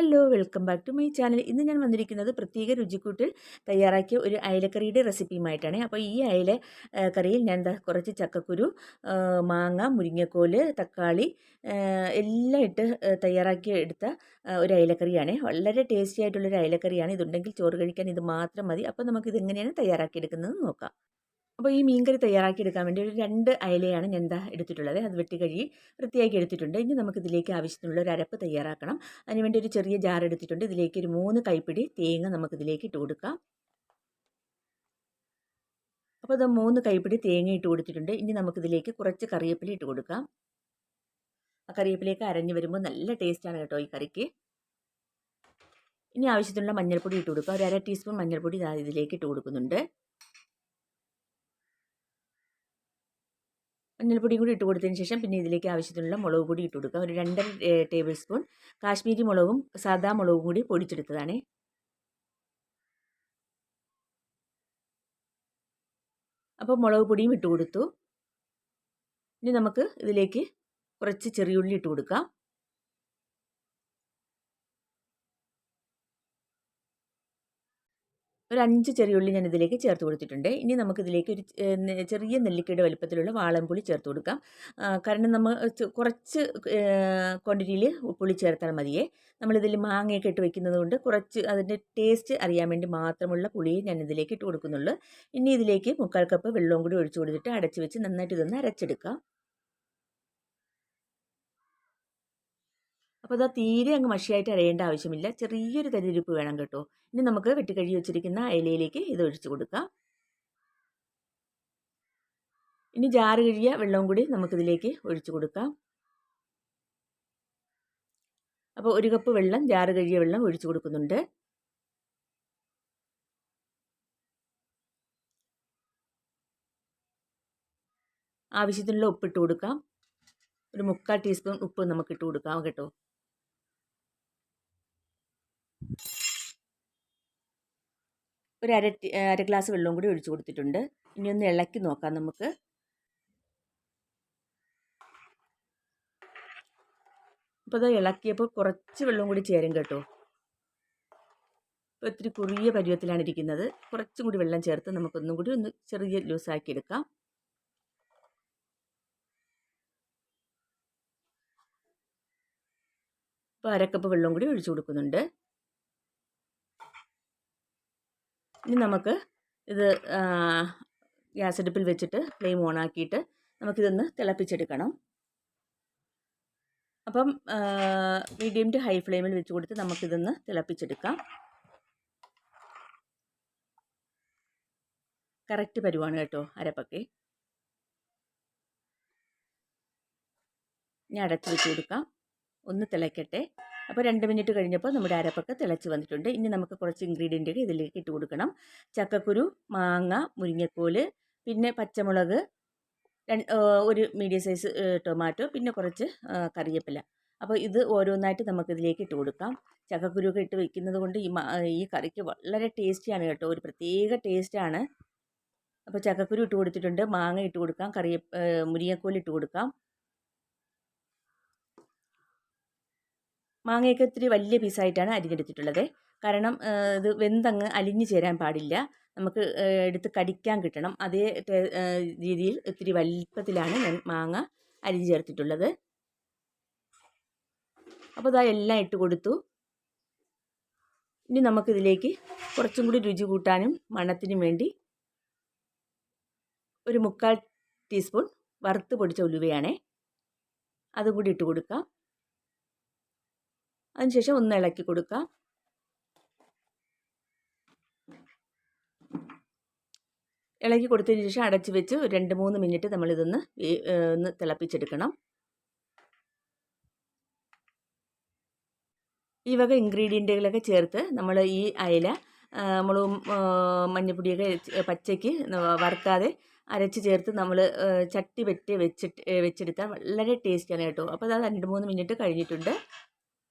Hello welcome back to my channel. ഇന്ന് ഞാൻ വന്നിരിക്കുന്നത് പ്രത്യേക രുചിക്കൂട്ടിൽ തയ്യാറാക്കിയ ഒരു അയലക്കറിയുടെ റെസിപ്പിയുമായിട്ടാണ്. അപ്പോൾ ഈ അയല കറിയിൽ ഞാൻ കുറച്ച് ചക്കക്കുരു മാങ്ങ മുരിങ്ങക്കോൽ തക്കാളി എല്ലാം ഇട്ട് തയ്യാറാക്കി എടുത്ത ഒരു അയലക്കറിയാണ്. വളരെ ടേസ്റ്റി ആയിട്ടുള്ളൊരു അയലക്കറിയാണ്. ഇതുണ്ടെങ്കിൽ ചോറ് കഴിക്കാൻ ഇത് മാത്രം മതി. അപ്പോൾ നമുക്കിത് എങ്ങനെയാണ് തയ്യാറാക്കിയെടുക്കുന്നത് നോക്കാം. അപ്പോൾ ഈ മീൻകറി തയ്യാറാക്കി എടുക്കാൻ വേണ്ടി ഒരു രണ്ട് അയലയാണ് ഞാൻ എന്താ എടുത്തിട്ടുള്ളത്. അത് വെട്ടി കഴുകി വൃത്തിയാക്കി എടുത്തിട്ടുണ്ട്. ഇനി നമുക്കിതിലേക്ക് ആവശ്യത്തിനുള്ള ഒരു അരപ്പ് തയ്യാറാക്കണം. അതിനുവേണ്ടി ഒരു ചെറിയ ജാർ എടുത്തിട്ടുണ്ട്. ഇതിലേക്ക് ഒരു മൂന്ന് കൈപ്പിടി തേങ്ങ നമുക്കിതിലേക്ക് ഇട്ട് കൊടുക്കാം. അപ്പോൾ അത് മൂന്ന് കൈപ്പിടി തേങ്ങ ഇട്ട് കൊടുത്തിട്ടുണ്ട്. ഇനി നമുക്കിതിലേക്ക് കുറച്ച് കറിവേപ്പില ഇട്ട് കൊടുക്കാം. ആ കറിവേപ്പിലേക്ക് അരഞ്ഞു വരുമ്പോൾ നല്ല ടേസ്റ്റാണ് കേട്ടോ ഈ കറിക്ക്. ഇനി ആവശ്യത്തിനുള്ള മഞ്ഞൾപ്പൊടി ഇട്ട് കൊടുക്കുക ഒരു അര ടീസ്പൂൺ മഞ്ഞൾപ്പൊടി ഇതാ ഇതിലേക്ക് ഇട്ട് കൊടുക്കുന്നുണ്ട്. മഞ്ഞൾപ്പൊടിയും കൂടി ഇട്ട് കൊടുത്തതിന് ശേഷം പിന്നെ ഇതിലേക്ക് ആവശ്യത്തിനുള്ള മുളക് പൊടി ഇട്ട് കൊടുക്കുക. ഒരു രണ്ടര ടേബിൾ സ്പൂൺ കാശ്മീരി മുളകും സാദാ മുളകും കൂടി പൊടിച്ചെടുത്തതാണ്. അപ്പോൾ മുളക് പൊടിയും ഇട്ട് കൊടുത്തു. ഇനി നമുക്ക് ഇതിലേക്ക് കുറച്ച് ചെറിയുള്ളി ഇട്ട് കൊടുക്കാം. ഒരു അഞ്ച് ചെറിയുള്ളി ഞാൻ ഇതിലേക്ക് ചേർത്ത് കൊടുത്തിട്ടുണ്ട്. ഇനി നമുക്കിതിലേക്ക് ഒരു ചെറിയ നെല്ലിക്കയുടെ വലുപ്പത്തിലുള്ള വാളൻപുളി ചേർത്ത് കൊടുക്കാം. കാരണം നമ്മൾ കുറച്ച് ക്വാണ്ടിറ്റിയിൽ പുളി ചേർത്താൽ മതിയേ. നമ്മളിതിൽ മാങ്ങയൊക്കെ ഇട്ട് വെക്കുന്നത് കൊണ്ട് കുറച്ച് അതിന്റെ ടേസ്റ്റ് അറിയാൻ വേണ്ടി മാത്രമുള്ള പുളി ഞാൻ ഇതിലേക്ക് ഇട്ട് കൊടുക്കുന്നുള്ളൂ. ഇനി ഇതിലേക്ക് മുക്കാൽ കപ്പ് വെള്ളവും കൂടി ഒഴിച്ചു കൊടുത്തിട്ട് അടച്ച് വെച്ച് നന്നായിട്ട് ഇതൊന്ന് അരച്ചെടുക്കാം. അപ്പോൾ അത് തീരെ അങ്ങ് മഷിയായിട്ട് അരയേണ്ട ആവശ്യമില്ല. ചെറിയൊരു തരിരിപ്പ് വേണം കേട്ടോ. ഇനി നമുക്ക് വെട്ടിക്കഴുകി വെച്ചിരിക്കുന്ന ഇലയിലേക്ക് ഇത് ഒഴിച്ചു കൊടുക്കാം. ഇനി ജാറ് കഴുകിയ വെള്ളവും കൂടി നമുക്കിതിലേക്ക് ഒഴിച്ചു കൊടുക്കാം. അപ്പോൾ ഒരു കപ്പ് വെള്ളം ജാറ് കഴുകിയ വെള്ളം ഒഴിച്ചു കൊടുക്കുന്നുണ്ട്. ആവശ്യത്തിനുള്ള ഉപ്പിട്ട് കൊടുക്കാം. ഒരു മുക്കാൽ ടീസ്പൂൺ ഉപ്പ് നമുക്ക് ഇട്ട് കൊടുക്കാം കേട്ടോ. ഒരു അര അര ഗ്ലാസ് വെള്ളവും കൂടി ഒഴിച്ചു കൊടുത്തിട്ടുണ്ട്. ഇനി ഒന്ന് ഇളക്കി നോക്കാം നമുക്ക്. ഇപ്പോൾ അത് ഇളക്കിയപ്പോൾ കുറച്ച് വെള്ളം കൂടി ചേരും കേട്ടോ. ഇപ്പോൾ ഒത്തിരി കുറിയ പരുവത്തിലാണ് ഇരിക്കുന്നത്. കുറച്ചും കൂടി വെള്ളം ചേർത്ത് നമുക്കൊന്നും കൂടി ഒന്ന് ചെറിയ ലൂസാക്കി എടുക്കാം. ഇപ്പോൾ അരക്കപ്പ് വെള്ളം കൂടി ഒഴിച്ചു കൊടുക്കുന്നുണ്ട്. ഇനി നമുക്ക് ഇത് ഗ്യാസ് അടുപ്പിൽ വെച്ചിട്ട് ഫ്ലെയിം ഓൺ ആക്കിയിട്ട് നമുക്കിതൊന്ന് തിളപ്പിച്ചെടുക്കണം. അപ്പം മീഡിയം ടു ഹൈ ഫ്ലെയിമിൽ വെച്ച് കൊടുത്ത് നമുക്കിതൊന്ന് തിളപ്പിച്ചെടുക്കാം. കറക്റ്റ് പരുവാണ് കേട്ടോ അരപ്പൊക്കെ. ഞാൻ അടച്ചു വെച്ച് കൊടുക്കാം. ഒന്ന് തിളയ്ക്കട്ടെ അപ്പോൾ രണ്ട് മിനിറ്റ് കഴിഞ്ഞപ്പോൾ നമ്മുടെ അരപ്പൊക്കെ തിളച്ച് വന്നിട്ടുണ്ട്. ഇനി നമുക്ക് കുറച്ച് ഇൻഗ്രീഡിയന്റുകൾ ഇതിലേക്ക് ഇട്ട് കൊടുക്കണം. ചക്കക്കുരു മാങ്ങ മുരിങ്ങക്കോൽ പിന്നെ പച്ചമുളക് ഒരു മീഡിയം സൈസ് ടൊമാറ്റോ പിന്നെ കുറച്ച് കറിവേപ്പില. അപ്പോൾ ഇത് ഓരോന്നായിട്ട് നമുക്കിതിലേക്ക് ഇട്ട് കൊടുക്കാം. ചക്കക്കുരുവൊക്കെ ഇട്ട് വെക്കുന്നത് കൊണ്ട് ഈ ഈ കറിക്ക് വളരെ ടേസ്റ്റിയാണ് കേട്ടോ. ഒരു പ്രത്യേക ടേസ്റ്റാണ്. അപ്പോൾ ചക്കക്കുരു ഇട്ട് കൊടുത്തിട്ടുണ്ട്. മാങ്ങ ഇട്ട് കൊടുക്കാം. കറിയ മുരിങ്ങക്കോൽ ഇട്ട് കൊടുക്കാം. മാങ്ങയൊക്കെ ഇത്തിരി വലിയ പീസായിട്ടാണ് അരിഞ്ഞെടുത്തിട്ടുള്ളത്. കാരണം ഇത് വെന്തങ്ങ് അലിഞ്ഞു ചേരാൻ പാടില്ല. നമുക്ക് എടുത്ത് കടിക്കാൻ കിട്ടണം. അതേ രീതിയിൽ ഇത്തിരി വലിപ്പത്തിലാണ് ഞാൻ മാങ്ങ അരിഞ്ഞു ചേർത്തിട്ടുള്ളത്. അപ്പോൾ ഇതാ എല്ലാം ഇട്ട് കൊടുത്തു. ഇനി നമുക്കിതിലേക്ക് കുറച്ചും കൂടി രുചി കൂട്ടാനും മണത്തിനും വേണ്ടി ഒരു മുക്കാൽ ടീസ്പൂൺ വറുത്ത് പൊടിച്ച ഉലുവയാണേ. അതും കൂടി ഇട്ട് കൊടുക്കാം. അതിനുശേഷം ഒന്ന് ഇളക്കി കൊടുക്കുക ഇളക്കി കൊടുത്തതിന് ശേഷം അടച്ച് വെച്ച് രണ്ട് മൂന്ന് മിനിറ്റ് നമ്മളിതൊന്ന് ഒന്ന് തിളപ്പിച്ചെടുക്കണം. ഈ വക ഇൻഗ്രീഡിയന്റുകളൊക്കെ ചേർത്ത് നമ്മൾ ഈ അയല മുളകും മഞ്ഞപ്പൊടിയൊക്കെ പച്ചയ്ക്ക് വറുക്കാതെ അരച്ച് ചേർത്ത് നമ്മൾ ചട്ടി വെട്ടി വെച്ചിട്ട് വെച്ചെടുത്താൽ വളരെ ടേസ്റ്റിയാണ് കേട്ടോ. അപ്പോൾ അത് രണ്ട് മൂന്ന് മിനിറ്റ് കഴിഞ്ഞിട്ടുണ്ട്.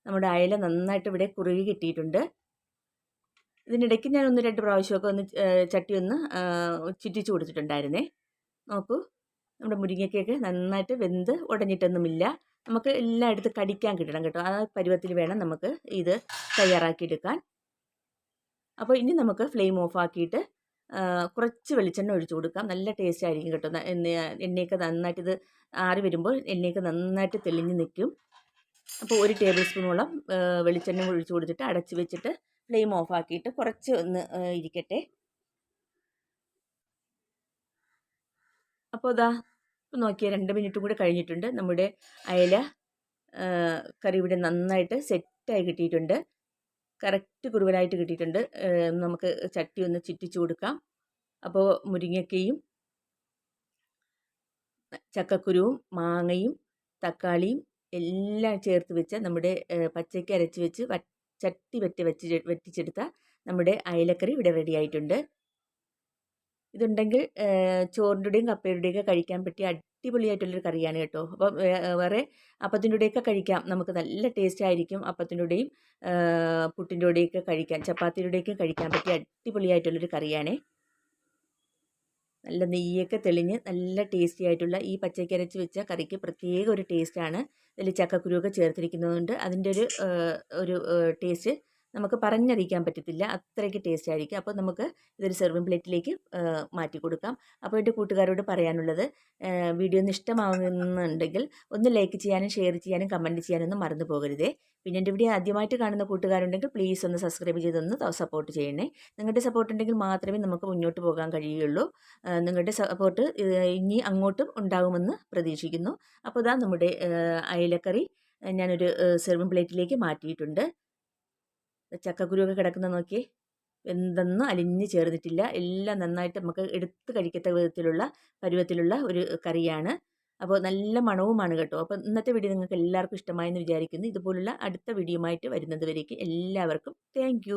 നമ്മുടെ അയല നന്നായിട്ട് ഇവിടെ കുറുകി കിട്ടിയിട്ടുണ്ട്. ഇതിനിടയ്ക്ക് ഞാൻ ഒന്ന് രണ്ട് പ്രാവശ്യമൊക്കെ ഒന്ന് ചട്ടി ഒന്ന് ചുറ്റിച്ച് കൊടുത്തിട്ടുണ്ടായിരുന്നേ. നോക്കൂ നമ്മുടെ മുരിങ്ങയ്ക്കൊക്കെ നന്നായിട്ട് വെന്ത് ഉടഞ്ഞിട്ടൊന്നുമില്ല. നമുക്ക് എല്ലാം എടുത്ത് കടിക്കാൻ കിട്ടണം കേട്ടോ. ആ പരുവത്തിൽ വേണം നമുക്ക് ഇത് തയ്യാറാക്കിയെടുക്കാൻ. അപ്പോൾ ഇനി നമുക്ക് ഫ്ലെയിം ഓഫ് ആക്കിയിട്ട് കുറച്ച് വെളിച്ചെണ്ണ ഒഴിച്ചു കൊടുക്കാം. നല്ല ടേസ്റ്റ് ആയിരിക്കും കേട്ടോ എണ്ണയൊക്കെ നന്നായിട്ട് ഇത് ആറി വരുമ്പോൾ എണ്ണയൊക്കെ നന്നായിട്ട് തെളിഞ്ഞ് നിൽക്കും. അപ്പോൾ ഒരു ടേബിൾ സ്പൂണോളം വെളിച്ചെണ്ണ ഒഴിച്ചു കൊടുത്തിട്ട് അടച്ച് വെച്ചിട്ട് ഫ്ലെയിം ഓഫ് ആക്കിയിട്ട് കുറച്ച് ഒന്ന് ഇരിക്കട്ടെ. അപ്പോൾ ഇതാ നോക്കിയാൽ രണ്ട് മിനിറ്റും കൂടെ കഴിഞ്ഞിട്ടുണ്ട്. നമ്മുടെ അയല കറി ഇവിടെ നന്നായിട്ട് സെറ്റായി കിട്ടിയിട്ടുണ്ട്. കറക്റ്റ് കുറുവലായിട്ട് കിട്ടിയിട്ടുണ്ട്. നമുക്ക് ചട്ടി ഒന്ന് ചുറ്റിച്ചു കൊടുക്കാം. അപ്പോൾ മുരിങ്ങക്കയും ചക്കക്കുരുവും മാങ്ങയും തക്കാളിയും എല്ലാം ചേർത്ത് വെച്ച നമ്മുടെ പച്ചയ്ക്ക് അരച്ച് വെച്ച് ചട്ടി വെട്ടി വെച്ച് വെട്ടിച്ചെടുത്ത നമ്മുടെ അയലക്കറി ഇവിടെ റെഡി ആയിട്ടുണ്ട്. ഇതുണ്ടെങ്കിൽ ചോറിന്റെയും കപ്പയുടെയൊക്കെ കഴിക്കാൻ പറ്റിയ അടിപൊളിയായിട്ടുള്ളൊരു കറിയാണ് കേട്ടോ. അപ്പം വേറെ അപ്പത്തിന്റെയൊക്കെ കഴിക്കാം. നമുക്ക് നല്ല ടേസ്റ്റ് ആയിരിക്കും അപ്പത്തിന്റെയും പുട്ടിന്റെയൊക്കെ കഴിക്കാൻ ചപ്പാത്തിയുടെയൊക്കെ കഴിക്കാൻ പറ്റിയ അടിപൊളിയായിട്ടുള്ളൊരു കറിയാണേ. നല്ല നെയ്യൊക്കെ തെളിഞ്ഞ് നല്ല ടേസ്റ്റി ആയിട്ടുള്ള ഈ പച്ചക്കരച്ച് വെച്ച കറിക്ക് പ്രത്യേക ഒരു ടേസ്റ്റാണ് ഇതിൽ ചക്കക്കുരുവൊക്കെ ചേർത്തിരിക്കുന്നതുകൊണ്ട് അതിന്റെ ഒരു ഒരു ടേസ്റ്റ് നമുക്ക് പറഞ്ഞറിയിക്കാൻ പറ്റത്തില്ല. അത്രയ്ക്ക് ടേസ്റ്റ് ആയിരിക്കും. അപ്പോൾ നമുക്ക് ഇതൊരു സെർവിങ് പ്ലേറ്റിലേക്ക് മാറ്റി കൊടുക്കാം. അപ്പോൾ എന്റെ കൂട്ടുകാരോട് പറയാനുള്ളത് വീഡിയോ ഒന്ന് ഇഷ്ടമാകുന്നുണ്ടെങ്കിൽ ഒന്ന് ലൈക്ക് ചെയ്യാനും ഷെയർ ചെയ്യാനും കമന്റ് ചെയ്യാനൊന്നും മറന്നു പോകരുതേ. പിന്നെ എന്റെ വീഡിയോ ആദ്യമായിട്ട് കാണുന്ന കൂട്ടുകാരുണ്ടെങ്കിൽ പ്ലീസ് ഒന്ന് സബ്സ്ക്രൈബ് ചെയ്തൊന്ന് സപ്പോർട്ട് ചെയ്യണേ. നിങ്ങളുടെ സപ്പോർട്ട് ഉണ്ടെങ്കിൽ മാത്രമേ നമുക്ക് മുന്നോട്ട് പോകാൻ കഴിയുള്ളൂ നിങ്ങളുടെ സപ്പോർട്ട് ഇനി അങ്ങോട്ടും ഉണ്ടാകുമെന്ന് പ്രതീക്ഷിക്കുന്നു. അപ്പോൾ ഇതാ നമ്മുടെ അയലക്കറി ഞാനൊരു സെർവിങ് പ്ലേറ്റിലേക്ക് മാറ്റിയിട്ടുണ്ട്. ചക്കക്കുരുവൊക്കെ കിടക്കുന്ന നോക്കി. എന്തെന്നും അലിഞ്ഞ് ചേർന്നിട്ടില്ല. എല്ലാം നന്നായിട്ട് നമുക്ക് എടുത്ത് കഴിക്കത്ത വിധത്തിലുള്ള പരുവത്തിലുള്ള ഒരു കറിയാണ്. അപ്പോൾ നല്ല മണവുമാണ് കേട്ടോ. അപ്പോൾ ഇന്നത്തെ വീഡിയോ നിങ്ങൾക്ക് എല്ലാവർക്കും ഇഷ്ടമായെന്ന് വിചാരിക്കുന്നു. ഇതുപോലുള്ള അടുത്ത വീഡിയോ ആയിട്ട് വരുന്നത് വരേക്ക് എല്ലാവർക്കും താങ്ക്